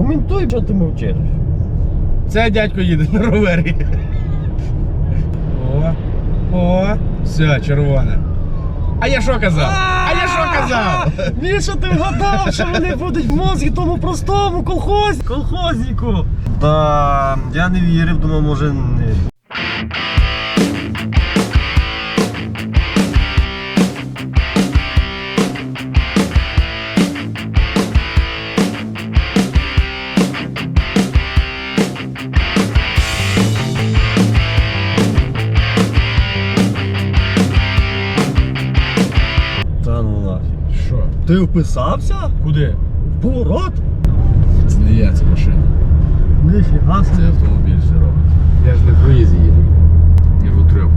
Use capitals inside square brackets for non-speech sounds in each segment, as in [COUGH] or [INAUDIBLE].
Коментуй, що ти мовчиш. Це дядько їде на ровері. О, о, все, червоне. А я що казав? А я що казав? [LAUGHS] Міша, ти вгадав, що вони будуть в мозгі тому простому колхозі. Колхозіку. Та, я не вірив, думав, може Ти вписався? Куди? В поворот? Це не я, це машина. Ніфіга Це автомобіль все робить. Я ж не в круїзі їду. Не в утрьоп.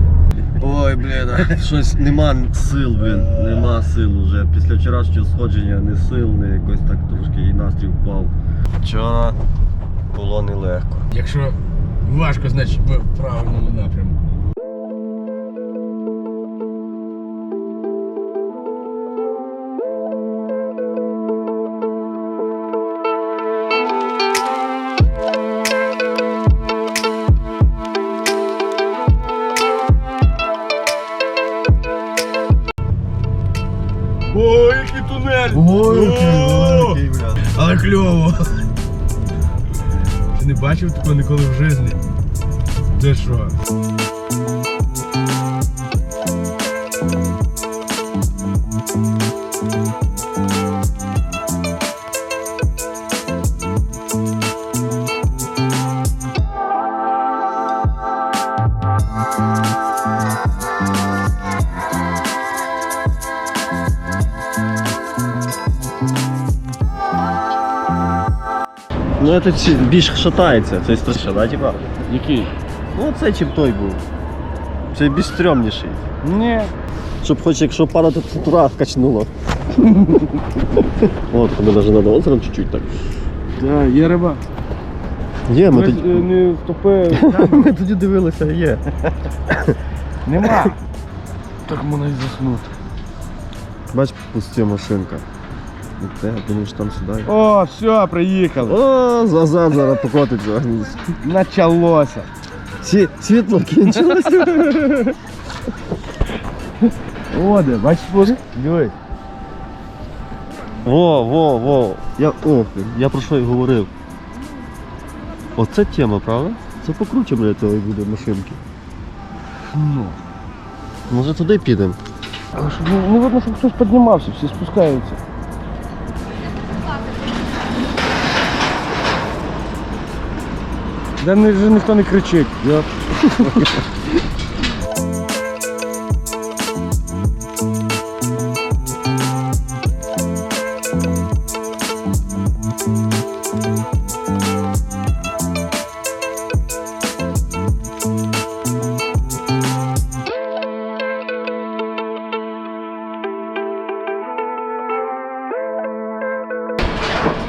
Ой, блін, щось нема сил, блін, нема сил уже. Після вчорашнього сходження не сил, не якось так трошки і настрій впав. Вчора було нелегко. Якщо важко, значить ви в правильному напрямку. Тунель! блядь. Але кльово. Ти не бачив такого ніколи в житті? Це що? Ну це ці- більш шатається, це страшно, да, типа? Який? Ну цей чим той був. Це більш стрьомніший. Ні. Щоб хоч якщо пара тут тура качнуло. [LAUGHS] От, тобі навіть треба озером чуть-чуть так. Так, є риба. Є, ми Ми тоді, не втопили. [LAUGHS] ми тоді дивилися, є. Нема. Так можна і заснути. Бач, пустя машинка. І Те, думаєш, там сюди. О, все, приїхали. О, зазад зараз покотиться. Началося. Сві- Світло кінчилося. О, де, бачиш, може? Дивись. Во, во, во. Я, о, я про що й говорив. Оце тема, правда? Це покруче, блядь, того буде машинки. Ну. Може туди підемо? Не, не видно, щоб хтось піднімався, всі спускаються. Да не, вже ніхто не кричить. Я...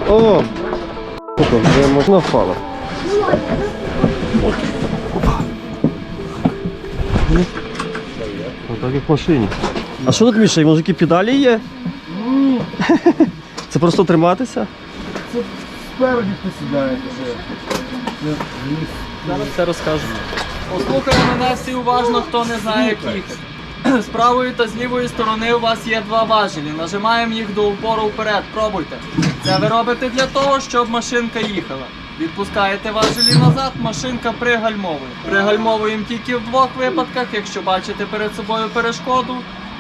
О! Вже можна впала. Отак як в машині. А що тут Міша, може які педалі є? Це просто триматися? Спереді ти сідаєш вже. Зараз все розкажемо. Послухайте мене всі уважно, хто не знає, як їхати. З правої та з лівої сторони у вас є два важелі. Нажимаємо їх до упору вперед. Пробуйте. Це ви робите для того, щоб машинка їхала. Відпускаєте важелі назад, машинка пригальмовує. Пригальмовуємо тільки в двох випадках, якщо бачите перед собою перешкоду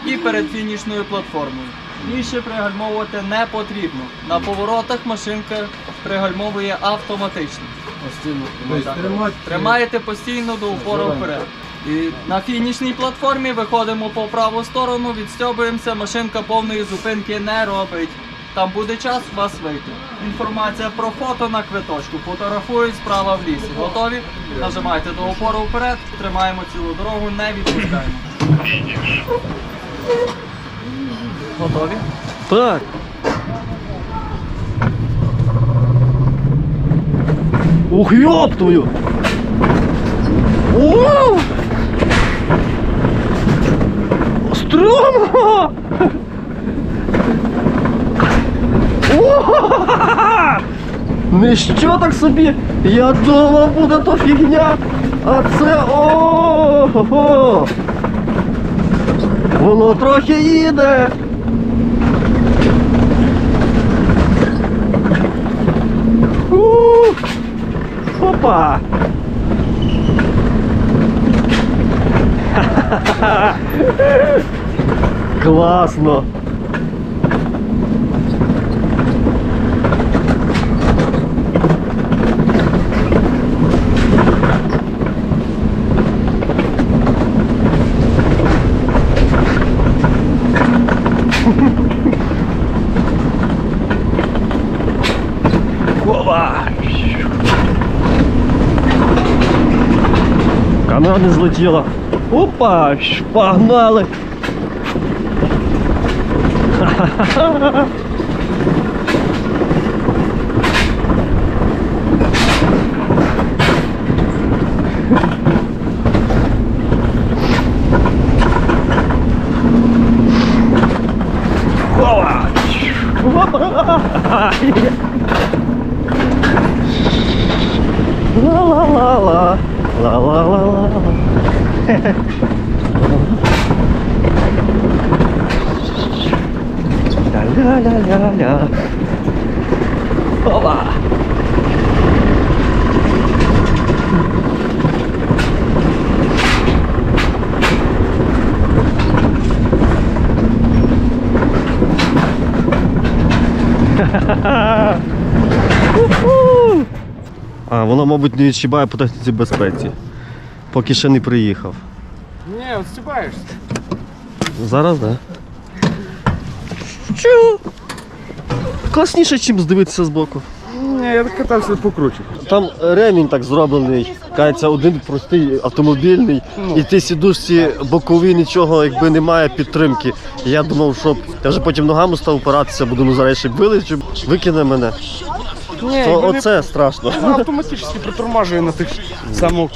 і перед фінішною платформою. Більше пригальмовувати не потрібно. На поворотах машинка пригальмовує автоматично. Так. Тримаєте постійно до упору вперед. І на фінішній платформі виходимо по праву сторону, відстьобуємося, машинка повної зупинки не робить. Там буде час вас вийти. Інформація про фото на квиточку. Фотографують справа в лісі. Готові? Нажимайте до опору вперед, тримаємо цілу дорогу, не відпускаємо. Готові? Так. Ух, ёб твою! О! Не що так собі? Я думав, буде то фігня. А це о-хо-хо. Воно трохи їде. Ух. Опа! Класно! Опа! Камера не злетіла. Опа! Погнали! Опа! La la la la. La la la la. la la la la la. la Oba. Woohoo! А, воно, мабуть, не відщибає по техніці безпеці. Поки ще не приїхав. Ні, відстібаєшся. Зараз, так. Да. Чу. Класніше, ніж здивитися збоку. Ні, я так катався покруче. Там ремінь так зроблений. Кажеться, один простий автомобільний, і ти сідушці бокові, нічого якби немає підтримки. Я думав, що я вже потім ногами став опиратися, бо думаю, зараз ще били, чи викине мене. Ні, То оце страшно. Воно автоматично притормажує на тих самок,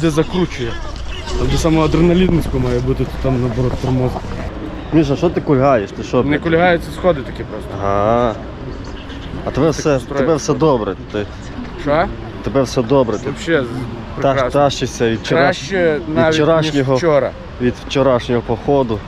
де закручує. Там, де саме адреналінницько має бути, то там наоборот тормоз. Міша, що ти кульгаєш? Ти що? Не блядь? кульгаються сходи такі просто. Ага. А тебе все, тебе все добре. Ти, Що? тебе все добре. Ти Взагалі та, прекрасно. тащишся від, вчора, Краще навіть вчорашнього. ніж вчора. від вчорашнього походу.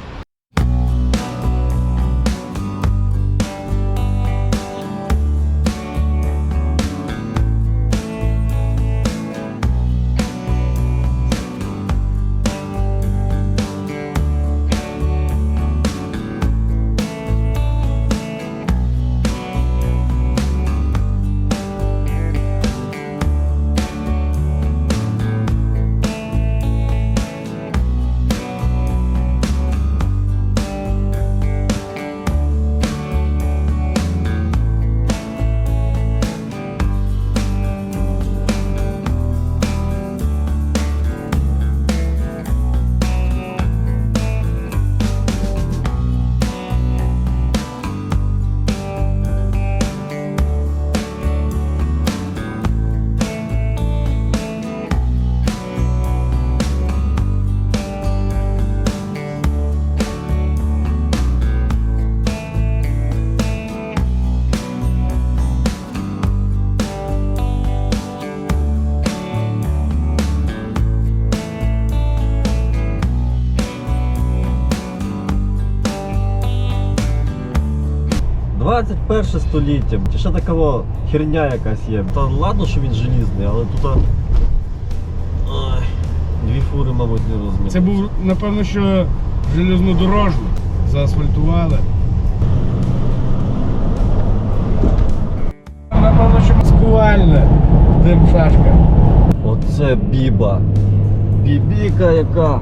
Двадцять перше століття, чи ще така херня якась є. Та ладно, що він желізний, але тут. Ой, дві фури, мабуть, не розмір. Це був, напевно, що железнодорожний. Заасфальтували. Напевно, що маскувальне. Дим шашка. Оце біба. Бібіка яка.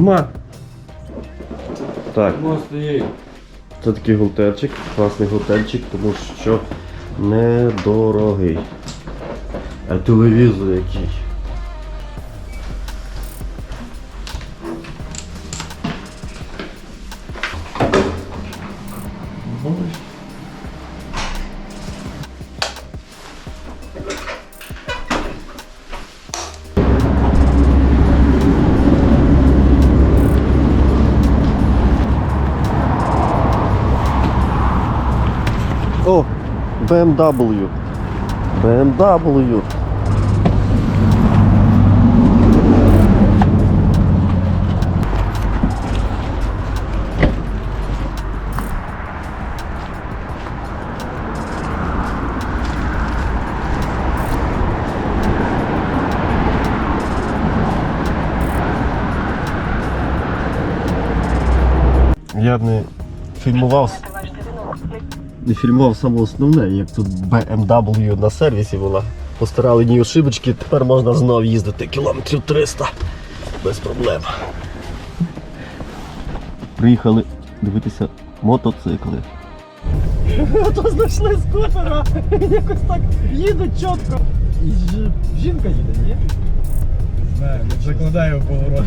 Нема. Так, це такий готельчик, класний готельчик, тому що недорогий. А телевізор який. О, BMW. BMW. Я б не фільмував не фільмував саме основне, як тут BMW на сервісі була. Постирали ні ошибочки, тепер можна знов їздити кілометрів 300 без проблем. Приїхали дивитися мотоцикли. [LAUGHS] То знайшли скутера, якось так їдуть чітко. Жінка їде, ні? Знаю, закладаю повороти.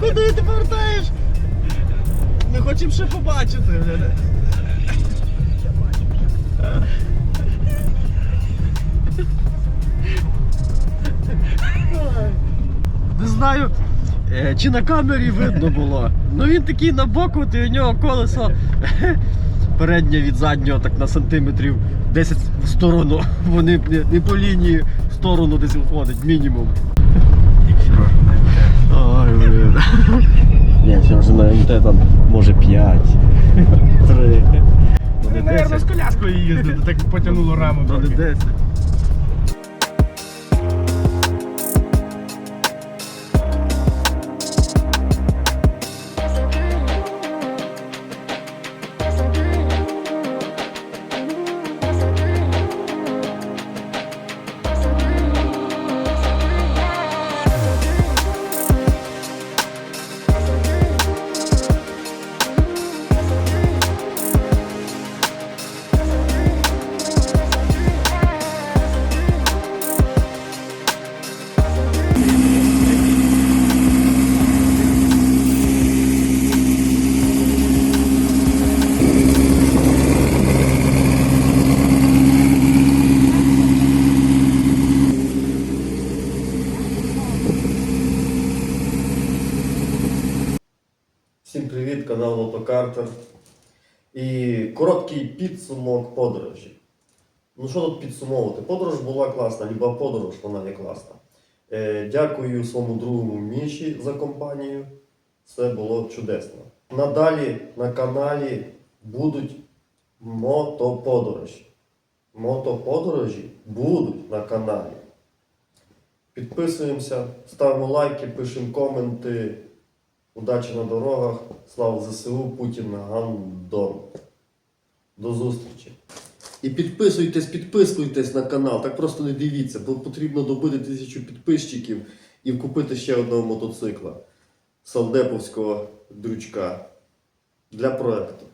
[LAUGHS] Куди ти повертаєш? Ми хочемо ще побачити. Знаю, е, чи на камері видно було. Ну він такий на боку, і у нього колесо переднє від заднього так на сантиметрів 10 в сторону. Вони не, не по лінії в сторону десь виходить, мінімум. Ой, блин. Ні, все ж на МТ там може 5. 3. Ти, наверное, з коляскою їздити, так потягнуло раму. Ну 10. Всім привіт, канал Мотокартер. І короткий підсумок подорожі. Ну що тут підсумовувати? Подорож була класна, люба подорож, вона не класна. Е, дякую своєму другому Міші за компанію. Все було чудесно. Надалі на каналі будуть мотоподорожі. Мотоподорожі будуть на каналі. Підписуємося, ставимо лайки, пишемо коменти. Удачі на дорогах. Слава ЗСУ, Путін гандон. До зустрічі. І підписуйтесь, підписуйтесь на канал. Так просто не дивіться, бо потрібно добити тисячу підписчиків і купити ще одного мотоцикла. Салдеповського дрючка для проекту.